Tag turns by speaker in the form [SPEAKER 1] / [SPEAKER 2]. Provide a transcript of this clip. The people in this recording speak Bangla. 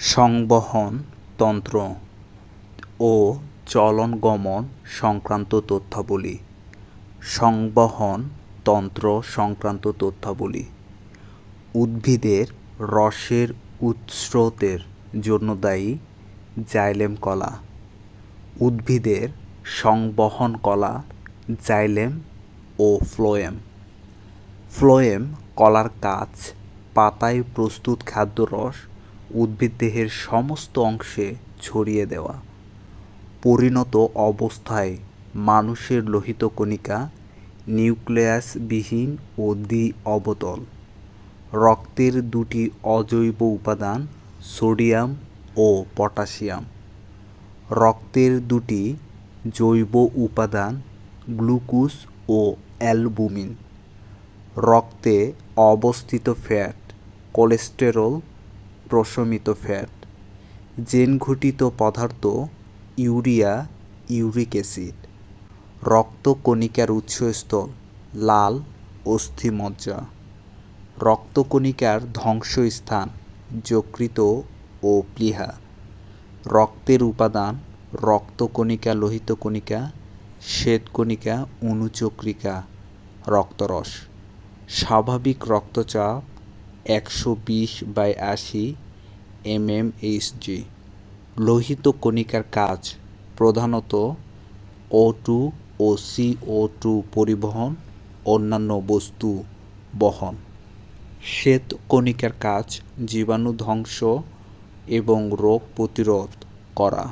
[SPEAKER 1] সংবহন তন্ত্র ও চলন গমন সংক্রান্ত তথ্যাবলী। সংবহন তন্ত্র সংক্রান্ত তথ্যাবলী। উদ্ভিদের রসের উৎস্রোতের জন্য দায়ী জাইলেম কলা। উদ্ভিদের সংবহন কলা, জাইলেম ও ফ্লোয়েম। ফ্লোয়েম কলার কাজ, পাতায় প্রস্তুত খাদ্যরস উদ্ভিদদেহের সমস্ত অংশে ছড়িয়ে দেওয়া। পরিণত অবস্থায় মানুষের লোহিত কণিকা, নিউক্লিয়াসবিহীন ও দ্বি অবতল। রক্তের দুটি অজৈব উপাদান, সোডিয়াম ও পটাশিয়াম। রক্তের দুটি জৈব উপাদান, গ্লুকোজ ও অ্যালবুমিন। রক্তে অবস্থিত ফ্যাট, কোলেস্টেরল প্রশমিত ফ্যাট। জেনঘটিত পদার্থ ইউরিয়া, ইউরিক অ্যাসিড। রক্তকণিকার উৎসস্থল, লাল, অস্থিমজ্জা। রক্তকণিকার ধ্বংসস্থান, যকৃত ও প্লীহা। রক্তের উপাদান রক্তকণিকা লোহিত কণিকা শ্বেতকণিকা অনুচক্রিকা, রক্তরস। স্বাভাবিক রক্তচাপ একশো বিশ বাই আশি এমএমএইচজি লোহিত কণিকার কাজ প্রধানত ও টু ও সিও টু পরিবহন, অন্যান্য বস্তু বহন। শ্বেত কণিকার কাজ জীবাণু ধ্বংস এবং রোগ প্রতিরোধ করা।